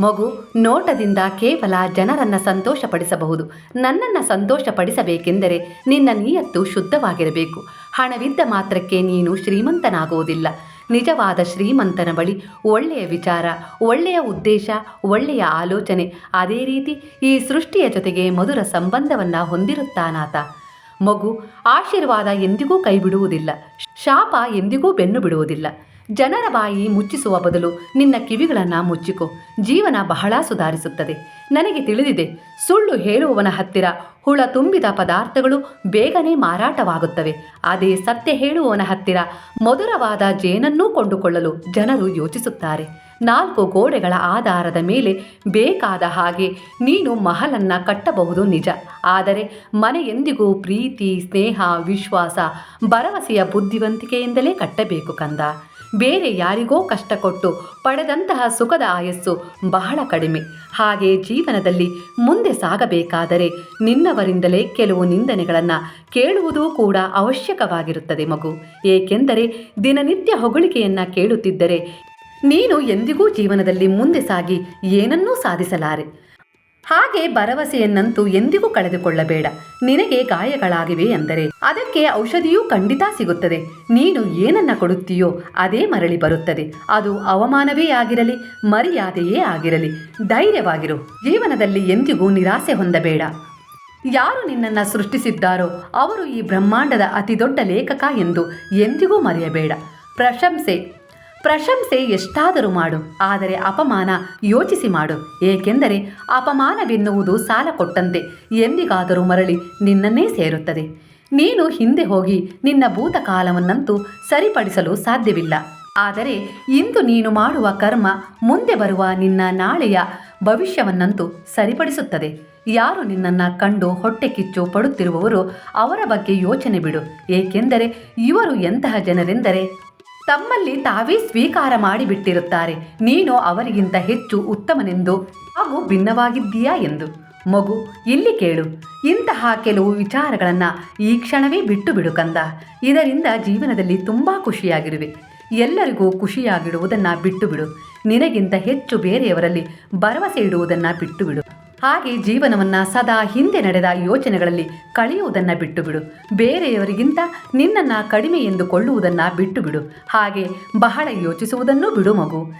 ಮಗು ನೋಟದಿಂದ ಕೇವಲ ಜನರನ್ನು ಸಂತೋಷಪಡಿಸಬಹುದು. ನನ್ನನ್ನು ಸಂತೋಷಪಡಿಸಬೇಕೆಂದರೆ ನಿನ್ನ ನಿಯತ್ತು ಶುದ್ಧವಾಗಿರಬೇಕು. ಹಣವಿದ್ದ ಮಾತ್ರಕ್ಕೆ ನೀನು ಶ್ರೀಮಂತನಾಗುವುದಿಲ್ಲ. ನಿಜವಾದ ಶ್ರೀಮಂತನ ಬಳಿ ಒಳ್ಳೆಯ ವಿಚಾರ, ಒಳ್ಳೆಯ ಉದ್ದೇಶ, ಒಳ್ಳೆಯ ಆಲೋಚನೆ, ಅದೇ ರೀತಿ ಈ ಸೃಷ್ಟಿಯ ಜೊತೆಗೆ ಮಧುರ ಸಂಬಂಧವನ್ನು ಹೊಂದಿರುತ್ತಾನಾತ. ಮಗು ಆಶೀರ್ವಾದ ಎಂದಿಗೂ ಕೈಬಿಡುವುದಿಲ್ಲ. ಶಾಪ ಎಂದಿಗೂ ಬೆನ್ನು ಬಿಡುವುದಿಲ್ಲ ಜನರ ಬಾಯಿ ಮುಚ್ಚಿಸುವ ಬದಲು ನಿನ್ನ ಕಿವಿಗಳನ್ನು ಮುಚ್ಚಿಕೊ. ಜೀವನ ಬಹಳ ಸುಧಾರಿಸುತ್ತದೆ. ನನಗೆ ತಿಳಿದಿದೆ, ಸುಳ್ಳು ಹೇಳುವವನ ಹತ್ತಿರ ಹುಳ ತುಂಬಿದ ಪದಾರ್ಥಗಳು ಬೇಗನೆ ಮಾರಾಟವಾಗುತ್ತವೆ. ಅದೇ ಸತ್ಯ ಹೇಳುವವನ ಹತ್ತಿರ ಮಧುರವಾದ ಜೇನನ್ನೂ ಕೊಂಡುಕೊಳ್ಳಲು ಜನರು ಯೋಚಿಸುತ್ತಾರೆ. ನಾಲ್ಕು ಗೋಡೆಗಳ ಆಧಾರದ ಮೇಲೆ ಬೇಕಾದ ಹಾಗೆ ನೀನು ಮಹಲನ್ನ ಕಟ್ಟಬಹುದು ನಿಜ. ಆದರೆ ಮನೆ ಎಂದಿಗೂ ಪ್ರೀತಿ, ಸ್ನೇಹ, ವಿಶ್ವಾಸ, ಭರವಸೆಯ ಬುದ್ಧಿವಂತಿಕೆಯಿಂದಲೇ ಕಟ್ಟಬೇಕು ಕಂದ. ಬೇರೆ ಯಾರಿಗೋ ಕಷ್ಟ ಕೊಟ್ಟು ಪಡೆದಂತಹ ಸುಖದ ಆಯಸ್ಸು ಬಹಳ ಕಡಿಮೆ. ಹಾಗೆ ಜೀವನದಲ್ಲಿ ಮುಂದೆ ಸಾಗಬೇಕಾದರೆ ನಿನ್ನವರಿಂದಲೇ ಕೆಲವು ನಿಂದನೆಗಳನ್ನು ಕೇಳುವುದೂ ಕೂಡ ಅವಶ್ಯಕವಾಗಿರುತ್ತದೆ ಮಗು. ಏಕೆಂದರೆ ದಿನನಿತ್ಯ ಹೊಗಳಿಕೆಯನ್ನು ಕೇಳುತ್ತಿದ್ದರೆ ನೀನು ಎಂದಿಗೂ ಜೀವನದಲ್ಲಿ ಮುಂದೆ ಸಾಗಿ ಏನನ್ನೂ ಸಾಧಿಸಲಾರೆ. ಹಾಗೆ ಭರವಸೆಯನ್ನಂತೂ ಎಂದಿಗೂ ಕಳೆದುಕೊಳ್ಳಬೇಡ. ನಿನಗೆ ಗಾಯಗಳಾಗಿವೆ ಎಂದರೆ ಅದಕ್ಕೆ ಔಷಧಿಯೂ ಖಂಡಿತ ಸಿಗುತ್ತದೆ. ನೀನು ಏನನ್ನ ಕೊಡುತ್ತೀಯೋ ಅದೇ ಮರಳಿ ಬರುತ್ತದೆ. ಅದು ಅವಮಾನವೇ ಆಗಿರಲಿ, ಮರ್ಯಾದೆಯೇ ಆಗಿರಲಿ. ಧೈರ್ಯವಾಗಿರು. ಜೀವನದಲ್ಲಿ ಎಂದಿಗೂ ನಿರಾಸೆ ಹೊಂದಬೇಡ. ಯಾರು ನಿನ್ನನ್ನು ಸೃಷ್ಟಿಸಿದ್ದಾರೋ ಅವರು ಈ ಬ್ರಹ್ಮಾಂಡದ ಅತಿದೊಡ್ಡ ಲೇಖಕ ಎಂದು ಎಂದಿಗೂ ಮರೆಯಬೇಡ. ಪ್ರಶಂಸೆ ಪ್ರಶಂಸೆ ಎಷ್ಟಾದರೂ ಮಾಡು, ಆದರೆ ಅಪಮಾನ ಯೋಚಿಸಿ ಮಾಡು. ಏಕೆಂದರೆ ಅಪಮಾನವೆನ್ನುವುದು ಸಾಲ ಕೊಟ್ಟಂತೆ, ಎಂದಿಗಾದರೂ ಮರಳಿ ನಿನ್ನನ್ನೇ ಸೇರುತ್ತದೆ. ನೀನು ಹಿಂದೆ ಹೋಗಿ ನಿನ್ನ ಭೂತಕಾಲವನ್ನಂತೂ ಸರಿಪಡಿಸಲು ಸಾಧ್ಯವಿಲ್ಲ. ಆದರೆ ಇಂದು ನೀನು ಮಾಡುವ ಕರ್ಮ ಮುಂದೆ ಬರುವ ನಿನ್ನ ನಾಳೆಯ ಭವಿಷ್ಯವನ್ನಂತೂ ಸರಿಪಡಿಸುತ್ತದೆ. ಯಾರು ನಿನ್ನನ್ನು ಕಂಡು ಹೊಟ್ಟೆ ಕಿಚ್ಚು ಪಡುತ್ತಿರುವವರು ಅವರ ಬಗ್ಗೆ ಯೋಚನೆ ಬಿಡು. ಏಕೆಂದರೆ ಇವರು ಎಂತಹ ಜನರೆಂದರೆ ತಮ್ಮಲ್ಲಿ ತಾವೇ ಸ್ವೀಕಾರ ಮಾಡಿಬಿಟ್ಟಿರುತ್ತಾರೆ. ನೀನು ಅವರಿಗಿಂತ ಹೆಚ್ಚು ಉತ್ತಮನೆಂದು ಹಾಗೂ ಭಿನ್ನವಾಗಿದ್ದೀಯಾ ಎಂದು. ಮಗು, ಇಲ್ಲಿ ಕೇಳು. ಇಂತಹ ಕೆಲವು ವಿಚಾರಗಳನ್ನು ಈ ಕ್ಷಣವೇ ಬಿಟ್ಟು ಬಿಡು ಕಂದ. ಇದರಿಂದ ಜೀವನದಲ್ಲಿ ತುಂಬ ಖುಷಿಯಾಗಿರುವೆ. ಎಲ್ಲರಿಗೂ ಖುಷಿಯಾಗಿಡುವುದನ್ನು ಬಿಟ್ಟು ಬಿಡು ನಿನಗಿಂತ ಹೆಚ್ಚು ಬೇರೆಯವರಲ್ಲಿ ಭರವಸೆ ಇಡುವುದನ್ನು ಬಿಟ್ಟು ಬಿಡು ಹಾಗೆ ಜೀವನವನ್ನು ಸದಾ ಹಿಂದೆ ನಡೆದ ಯೋಚನೆಗಳಲ್ಲಿ ಕಳೆಯುವುದನ್ನು ಬಿಟ್ಟು ಬಿಡು ಬೇರೆಯವರಿಗಿಂತ ನಿನ್ನನ್ನು ಕಡಿಮೆ ಎಂದುಕೊಳ್ಳುವುದನ್ನು ಬಿಟ್ಟು ಬಿಡು ಹಾಗೆ ಬಹಳ ಯೋಚಿಸುವುದನ್ನು ಬಿಡು ಮಗು.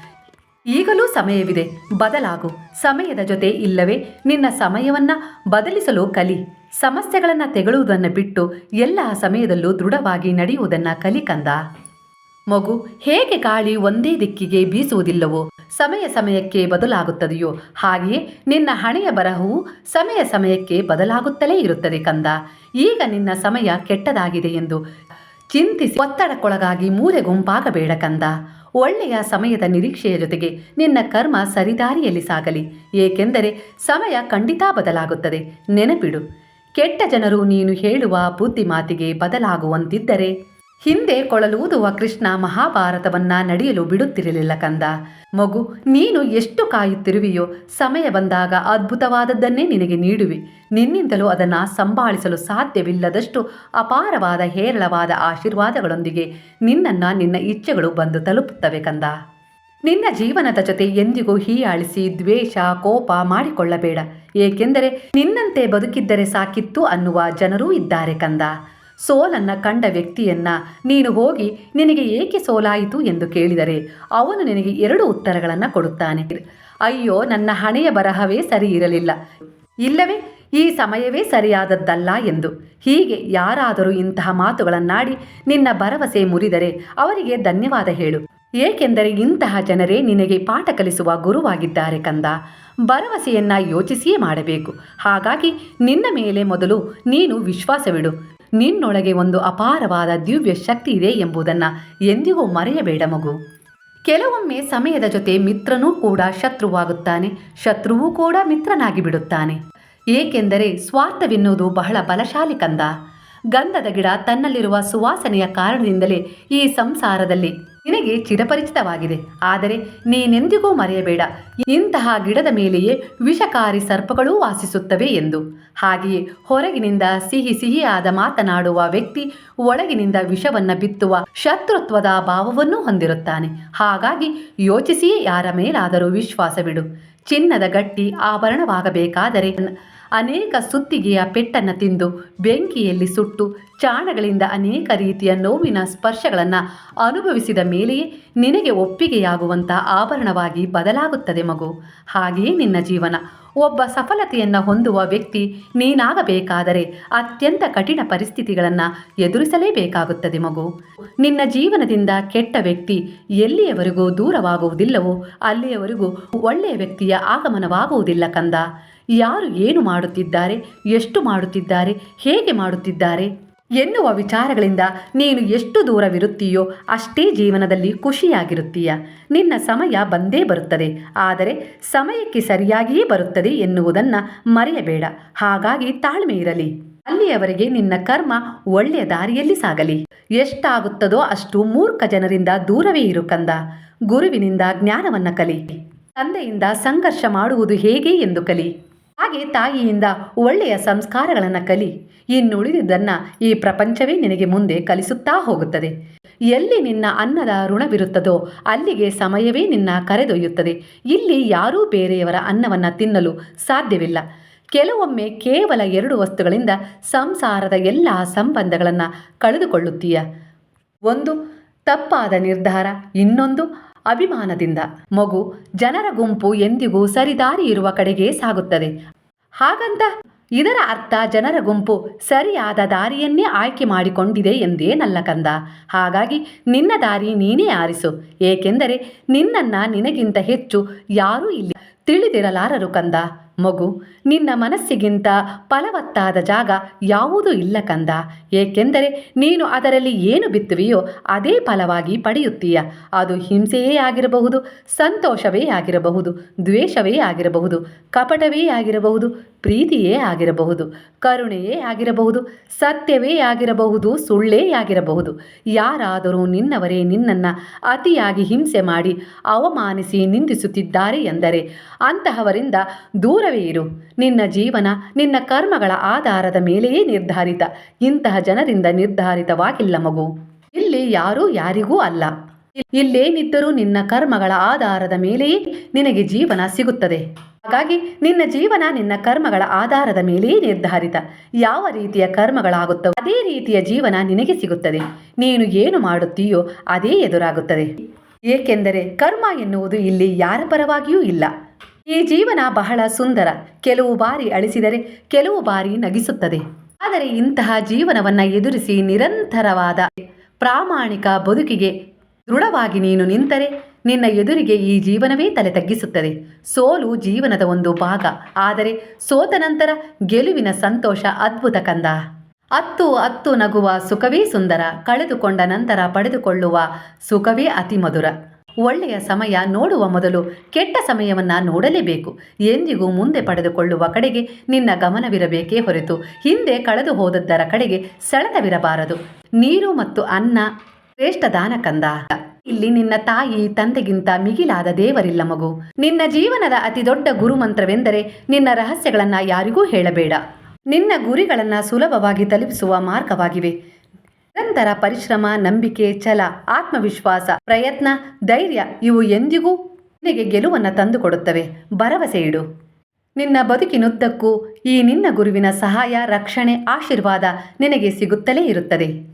ಈಗಲೂ ಸಮಯವಿದೆ. ಬದಲಾಗು. ಸಮಯದ ಜೊತೆ ಇಲ್ಲವೇ ನಿನ್ನ ಸಮಯವನ್ನು ಬದಲಿಸಲು ಕಲಿ. ಸಮಸ್ಯೆಗಳನ್ನು ತೆಗಳುವುದನ್ನು ಬಿಟ್ಟು ಎಲ್ಲ ಸಮಯದಲ್ಲೂ ದೃಢವಾಗಿ ನಡೆಯುವುದನ್ನು ಕಲಿ ಕಂದ. ಮಗು ಹೇಗೆ ಗಾಳಿ ಒಂದೇ ದಿಕ್ಕಿಗೆ ಬೀಸುವುದಿಲ್ಲವೋ ಸಮಯ ಸಮಯಕ್ಕೆ ಬದಲಾಗುತ್ತದೆಯೋ ಹಾಗೆಯೇ ನಿನ್ನ ಹಣೆಯ ಬರಹವು ಸಮಯ ಸಮಯಕ್ಕೆ ಬದಲಾಗುತ್ತಲೇ ಇರುತ್ತದೆ ಕಂದ. ಈಗ ನಿನ್ನ ಸಮಯ ಕೆಟ್ಟದಾಗಿದೆ ಎಂದು ಚಿಂತಿಸಿ ಒತ್ತಡಕ್ಕೊಳಗಾಗಿ ಮೂಲೆ ಗುಂಪಾಗಬೇಡ ಕಂದ. ಒಳ್ಳೆಯ ಸಮಯದ ನಿರೀಕ್ಷೆಯ ಜೊತೆಗೆ ನಿನ್ನ ಕರ್ಮ ಸರಿದಾರಿಯಲ್ಲಿ ಸಾಗಲಿ. ಏಕೆಂದರೆ ಸಮಯ ಖಂಡಿತ ಬದಲಾಗುತ್ತದೆ. ನೆನಪಿಡು. ಕೆಟ್ಟ ಜನರು ನೀನು ಹೇಳುವ ಬುದ್ಧಿ ಮಾತಿಗೆ ಬದಲಾಗುವಂತಿದ್ದರೆ ಹಿಂದೆ ಕೊಳಲೂದುವ ಕೃಷ್ಣ ಮಹಾಭಾರತವನ್ನ ನಡೆಯಲು ಬಿಡುತ್ತಿರಲಿಲ್ಲ ಕಂದ. ಮಗು, ನೀನು ಎಷ್ಟು ಕಾಯುತ್ತಿರುವೆಯೋ, ಸಮಯ ಬಂದಾಗ ಅದ್ಭುತವಾದದ್ದನ್ನೇ ನಿನಗೆ ನೀಡುವೆ. ನಿನ್ನಿಂದಲೂ ಅದನ್ನು ಸಂಭಾಳಿಸಲು ಸಾಧ್ಯವಿಲ್ಲದಷ್ಟು ಅಪಾರವಾದ ಹೇರಳವಾದ ಆಶೀರ್ವಾದಗಳೊಂದಿಗೆ ನಿನ್ನನ್ನು ನಿನ್ನ ಇಚ್ಛೆಗಳು ಬಂದು ತಲುಪುತ್ತವೆ ಕಂದ. ನಿನ್ನ ಜೀವನದ ಜೊತೆ ಎಂದಿಗೂ ಹೀಯಾಳಿಸಿ ದ್ವೇಷ, ಕೋಪ ಮಾಡಿಕೊಳ್ಳಬೇಡ. ಏಕೆಂದರೆ ನಿನ್ನಂತೆ ಬದುಕಿದ್ದರೆ ಸಾಕಿತ್ತು ಅನ್ನುವ ಜನರೂ ಇದ್ದಾರೆ ಕಂದ. ಸೋಲನ್ನ ಕಂಡ ವ್ಯಕ್ತಿಯನ್ನ ನೀನು ಹೋಗಿ ನಿನಗೆ ಏಕೆ ಸೋಲಾಯಿತು ಎಂದು ಕೇಳಿದರೆ ಅವನು ನಿನಗೆ ಎರಡು ಉತ್ತರಗಳನ್ನು ಕೊಡುತ್ತಾನೆ. ಅಯ್ಯೋ, ನನ್ನ ಹಣೆಯ ಬರಹವೇ ಸರಿ ಇರಲಿಲ್ಲ. ಇಲ್ಲವೇ, ಈ ಸಮಯವೇ ಸರಿಯಾದದ್ದಲ್ಲ ಎಂದು. ಹೀಗೆ ಯಾರಾದರೂ ಇಂತಹ ಮಾತುಗಳನ್ನಾಡಿ ನಿನ್ನ ಭರವಸೆ ಮುರಿದರೆ ಅವರಿಗೆ ಧನ್ಯವಾದ ಹೇಳು. ಏಕೆಂದರೆ ಇಂತಹ ಜನರೇ ನಿನಗೆ ಪಾಠ ಕಲಿಸುವ ಗುರುವಾಗಿದ್ದಾರೆ ಕಂದ. ಭರವಸೆಯನ್ನ ಯೋಚಿಸಿಯೇ ಮಾಡಬೇಕು. ಹಾಗಾಗಿ ನಿನ್ನ ಮೇಲೆ ಮೊದಲು ನೀನು ವಿಶ್ವಾಸವಿಡು. ನಿನ್ನೊಳಗೆ ಒಂದು ಅಪಾರವಾದ ದಿವ್ಯ ಶಕ್ತಿ ಇದೆ ಎಂಬುದನ್ನು ಎಂದಿಗೂ ಮರೆಯಬೇಡ ಮಗು. ಕೆಲವೊಮ್ಮೆ ಸಮಯದ ಜೊತೆ ಮಿತ್ರನೂ ಕೂಡ ಶತ್ರುವಾಗುತ್ತಾನೆ, ಶತ್ರುವೂ ಕೂಡ ಮಿತ್ರನಾಗಿ ಬಿಡುತ್ತಾನೆ. ಏಕೆಂದರೆ ಸ್ವಾರ್ಥವೆನ್ನುವುದು ಬಹಳ ಬಲಶಾಲಿ ಕಂದ. ಗಂಧದ ಗಿಡ ತನ್ನಲ್ಲಿರುವ ಸುವಾಸನೆಯ ಕಾರಣದಿಂದಲೇ ಈ ಸಂಸಾರದಲ್ಲಿ ನಿನಗೆ ಚಿರಪರಿಚಿತವಾಗಿದೆ. ಆದರೆ ನೀನೆಂದಿಗೂ ಮರೆಯಬೇಡ. ಇಂತಹ ಗಿಡದ ಮೇಲೆಯೇ ವಿಷಕಾರಿ ಸರ್ಪಗಳೂ ವಾಸಿಸುತ್ತವೆ ಎಂದು. ಹಾಗೆಯೇ ಹೊರಗಿನಿಂದ ಸಿಹಿ ಸಿಹಿಯಾದ ಮಾತನಾಡುವ ವ್ಯಕ್ತಿ ಒಳಗಿನಿಂದ ವಿಷವನ್ನ ಬಿತ್ತುವ ಶತ್ರುತ್ವದ ಭಾವವನ್ನು ಹೊಂದಿರುತ್ತಾನೆ. ಹಾಗಾಗಿ ಯೋಚಿಸಿಯೇ ಯಾರ ಮೇಲಾದರೂ ವಿಶ್ವಾಸವಿಡು. ಚಿನ್ನದ ಗಟ್ಟಿ ಆಭರಣವಾಗಬೇಕಾದರೆ ಅನೇಕ ಸುತ್ತಿಗೆಯ ಪೆಟ್ಟನ್ನು ತಿಂದು ಬೆಂಕಿಯಲ್ಲಿ ಸುಟ್ಟು ಚಾಣಗಳಿಂದ ಅನೇಕ ರೀತಿಯ ನೋವಿನ ಸ್ಪರ್ಶಗಳನ್ನು ಅನುಭವಿಸಿದ ಮೇಲೆಯೇ ನಿನಗೆ ಒಪ್ಪಿಗೆಯಾಗುವಂಥ ಆಭರಣವಾಗಿ ಬದಲಾಗುತ್ತದೆ ಮಗು. ಹಾಗೆಯೇ ನಿನ್ನ ಜೀವನ. ಒಬ್ಬ ಸಫಲತೆಯನ್ನು ಹೊಂದುವ ವ್ಯಕ್ತಿ ನೀನಾಗಬೇಕಾದರೆ ಅತ್ಯಂತ ಕಠಿಣ ಪರಿಸ್ಥಿತಿಗಳನ್ನು ಎದುರಿಸಲೇಬೇಕಾಗುತ್ತದೆ ಮಗು. ನಿನ್ನ ಜೀವನದಿಂದ ಕೆಟ್ಟ ವ್ಯಕ್ತಿ ಎಲ್ಲಿಯವರೆಗೂ ದೂರವಾಗುವುದಿಲ್ಲವೋ ಅಲ್ಲಿಯವರೆಗೂ ಒಳ್ಳೆಯ ವ್ಯಕ್ತಿಯ ಆಗಮನವಾಗುವುದಿಲ್ಲ ಕಂದ. ಯಾರು ಏನು ಮಾಡುತ್ತಿದ್ದಾರೆ, ಎಷ್ಟು ಮಾಡುತ್ತಿದ್ದಾರೆ, ಹೇಗೆ ಮಾಡುತ್ತಿದ್ದಾರೆ ಎನ್ನುವ ವಿಚಾರಗಳಿಂದ ನೀನು ಎಷ್ಟು ದೂರವಿರುತ್ತೀಯೋ ಅಷ್ಟೇ ಜೀವನದಲ್ಲಿ ಖುಷಿಯಾಗಿರುತ್ತೀಯ. ನಿನ್ನ ಸಮಯ ಬಂದೇ ಬರುತ್ತದೆ, ಆದರೆ ಸಮಯಕ್ಕೆ ಸರಿಯಾಗಿಯೇ ಬರುತ್ತದೆ ಎನ್ನುವುದನ್ನು ಮರೆಯಬೇಡ. ಹಾಗಾಗಿ ತಾಳ್ಮೆ ಇರಲಿ. ಅಲ್ಲಿಯವರೆಗೆ ನಿನ್ನ ಕರ್ಮ ಒಳ್ಳೆಯ ದಾರಿಯಲ್ಲಿ ಸಾಗಲಿ. ಎಷ್ಟಾಗುತ್ತದೋ ಅಷ್ಟು ಮೂರ್ಖ ಜನರಿಂದ ದೂರವೇ ಇರು ಕಂದ. ಗುರುವಿನಿಂದ ಜ್ಞಾನವನ್ನ ಕಲಿ. ತಂದೆಯಿಂದ ಸಂಘರ್ಷ ಮಾಡುವುದು ಹೇಗೆ ಎಂದು ಕಲಿ. ಹಾಗೆ ತಾಯಿಯಿಂದ ಒಳ್ಳೆಯ ಸಂಸ್ಕಾರಗಳನ್ನು ಕಲಿ. ಇನ್ನುಳಿದಿದ್ದನ್ನ ಈ ಪ್ರಪಂಚವೇ ನಿನಗೆ ಮುಂದೆ ಕಲಿಸುತ್ತಾ ಹೋಗುತ್ತದೆ. ಎಲ್ಲಿ ನಿನ್ನ ಅನ್ನದ ಋಣವಿರುತ್ತದೋ ಅಲ್ಲಿಗೆ ಸಮಯವೇ ನಿನ್ನ ಕರೆದೊಯ್ಯುತ್ತದೆ. ಇಲ್ಲಿ ಯಾರೂ ಬೇರೆಯವರ ಅನ್ನವನ್ನು ತಿನ್ನಲು ಸಾಧ್ಯವಿಲ್ಲ. ಕೆಲವೊಮ್ಮೆ ಕೇವಲ ಎರಡು ವಸ್ತುಗಳಿಂದ ಸಂಸಾರದ ಎಲ್ಲ ಸಂಬಂಧಗಳನ್ನು ಕಳೆದುಕೊಳ್ಳುತ್ತೀಯ. ಒಂದು ತಪ್ಪಾದ ನಿರ್ಧಾರ, ಇನ್ನೊಂದು ಅಭಿಮಾನದಿಂದ. ಮಗು ಜನರ ಗುಂಪು ಎಂದಿಗೂ ಸರಿದಾರಿ ಇರುವ ಕಡೆಗೆ ಸಾಗುತ್ತದೆ. ಹಾಗಂತ ಇದರ ಅರ್ಥ ಜನರ ಗುಂಪು ಸರಿಯಾದ ದಾರಿಯನ್ನೇ ಆಯ್ಕೆ ಮಾಡಿಕೊಂಡಿದೆ ಎಂದೇ ಎಂದೇನಲ್ಲ ಕಂದ. ಹಾಗಾಗಿ ನಿನ್ನ ದಾರಿ ನೀನೇ ಆರಿಸು. ಏಕೆಂದರೆ ನಿನ್ನನ್ನ ನಿನಗಿಂತ ಹೆಚ್ಚು ಯಾರೂ ಇಲ್ಲ ತಿಳಿದಿರಲಾರರು ಕಂದ. ಮಗು, ನಿನ್ನ ಮನಸ್ಸಿಗಿಂತ ಫಲವತ್ತಾದ ಜಾಗ ಯಾವುದೂ ಇಲ್ಲ ಕಂದ. ಏಕೆಂದರೆ ನೀನು ಅದರಲ್ಲಿ ಏನು ಬಿತ್ತುವೆಯೋ ಅದೇ ಫಲವಾಗಿ ಪಡೆಯುತ್ತೀಯ. ಅದು ಹಿಂಸೆಯೇ ಆಗಿರಬಹುದು, ಸಂತೋಷವೇ ಆಗಿರಬಹುದು, ದ್ವೇಷವೇ ಆಗಿರಬಹುದು, ಕಪಟವೇ ಆಗಿರಬಹುದು, ಪ್ರೀತಿಯೇ ಆಗಿರಬಹುದು, ಕರುಣೆಯೇ ಆಗಿರಬಹುದು, ಸತ್ಯವೇ ಆಗಿರಬಹುದು, ಸುಳ್ಳೇ ಆಗಿರಬಹುದು. ಯಾರಾದರೂ ನಿನ್ನವರೇ ನಿನ್ನನ್ನು ಅತಿಯಾಗಿ ಹಿಂಸೆ ಮಾಡಿ ಅವಮಾನಿಸಿ ನಿಂದಿಸುತ್ತಿದ್ದಾರೆ ಎಂದರೆ, ಅಂತಹವರಿಂದ ದೂರವೇ ಇರು. ನಿನ್ನ ಜೀವನ ನಿನ್ನ ಕರ್ಮಗಳ ಆಧಾರದ ಮೇಲೆಯೇ ನಿರ್ಧಾರಿತ. ಇಂತಹ ಜನರಿಂದ ನಿರ್ಧಾರಿತವಾಗಿಲ್ಲ ಮಗು. ಇಲ್ಲಿ ಯಾರೂ ಯಾರಿಗೂ ಅಲ್ಲ. ಇಲ್ಲೇನಿದ್ದರೂ ನಿನ್ನ ಕರ್ಮಗಳ ಆಧಾರದ ಮೇಲೆಯೇ ನಿನಗೆ ಜೀವನ ಸಿಗುತ್ತದೆ. ಹಾಗಾಗಿ ನಿನ್ನ ಜೀವನ ನಿನ್ನ ಕರ್ಮಗಳ ಆಧಾರದ ಮೇಲೆಯೇ ನಿರ್ಧಾರಿತ. ಯಾವ ರೀತಿಯ ಕರ್ಮಗಳಾಗುತ್ತವೋ ಅದೇ ರೀತಿಯ ಜೀವನ ನಿನಗೆ ಸಿಗುತ್ತದೆ. ನೀನು ಏನು ಮಾಡುತ್ತೀಯೋ ಅದೇ ಎದುರಾಗುತ್ತದೆ. ಏಕೆಂದರೆ ಕರ್ಮ ಎನ್ನುವುದು ಇಲ್ಲಿ ಯಾರ ಪರವಾಗಿಯೂ ಇಲ್ಲ. ಈ ಜೀವನ ಬಹಳ ಸುಂದರ. ಕೆಲವು ಬಾರಿ ಅಳಿಸಿದರೆ ಕೆಲವು ಬಾರಿ ನಗಿಸುತ್ತದೆ. ಆದರೆ ಇಂತಹ ಜೀವನವನ್ನ ಎದುರಿಸಿ ನಿರಂತರವಾದ ಪ್ರಾಮಾಣಿಕ ಬದುಕಿಗೆ ದೃಢವಾಗಿ ನೀನು ನಿಂತರೆ ನಿನ್ನ ಎದುರಿಗೆ ಈ ಜೀವನವೇ ತಲೆ ತಗ್ಗಿಸುತ್ತದೆ. ಸೋಲು ಜೀವನದ ಒಂದು ಭಾಗ. ಆದರೆ ಸೋತ ನಂತರ ಗೆಲುವಿನ ಸಂತೋಷ ಅದ್ಭುತ ಕಂದ. ಅತ್ತು ಅತ್ತು ನಗುವ ಸುಖವೇ ಸುಂದರ. ಕಳೆದುಕೊಂಡ ನಂತರ ಪಡೆದುಕೊಳ್ಳುವ ಸುಖವೇ ಅತಿ ಮಧುರ. ಒಳ್ಳೆಯ ಸಮಯ ನೋಡುವ ಮೊದಲು ಕೆಟ್ಟ ಸಮಯವನ್ನ ನೋಡಲೇಬೇಕು. ಎಂದಿಗೂ ಮುಂದೆ ಪಡೆದುಕೊಳ್ಳುವ ಕಡೆಗೆ ನಿನ್ನ ಗಮನವಿರಬೇಕೇ ಹೊರತು ಹಿಂದೆ ಕಳೆದು ಹೋದದ್ದರ ಕಡೆಗೆ ಸೆಳೆತವಿರಬಾರದು. ನೀರು ಮತ್ತು ಅನ್ನ ಶ್ರೇಷ್ಠ ದಾನ ಕಂದ ಇಲ್ಲಿ ನಿನ್ನ ತಾಯಿ ತಂದೆಗಿಂತ ಮಿಗಿಲಾದ ದೇವರಿಲ್ಲ ಮಗು. ನಿನ್ನ ಜೀವನದ ಅತಿ ದೊಡ್ಡ ಗುರುಮಂತ್ರವೆಂದರೆ ನಿನ್ನ ರಹಸ್ಯಗಳನ್ನು ಯಾರಿಗೂ ಹೇಳಬೇಡ. ನಿನ್ನ ಗುರಿಗಳನ್ನು ಸುಲಭವಾಗಿ ತಲುಪಿಸುವ ಮಾರ್ಗವಾಗಿವೆ. ನಿರಂತರ ಪರಿಶ್ರಮ, ನಂಬಿಕೆ, ಛಲ, ಆತ್ಮವಿಶ್ವಾಸ, ಪ್ರಯತ್ನ, ಧೈರ್ಯ ಇವು ಎಂದಿಗೂ ನಿನಗೆ ಗೆಲುವನ್ನು ತಂದುಕೊಡುತ್ತವೆ. ಭರವಸೆ ಇಡು. ನಿನ್ನ ಬದುಕಿನುದ್ದಕ್ಕೂ ಈ ನಿನ್ನ ಗುರುವಿನ ಸಹಾಯ, ರಕ್ಷಣೆ, ಆಶೀರ್ವಾದ ನಿನಗೆ ಸಿಗುತ್ತಲೇ ಇರುತ್ತದೆ.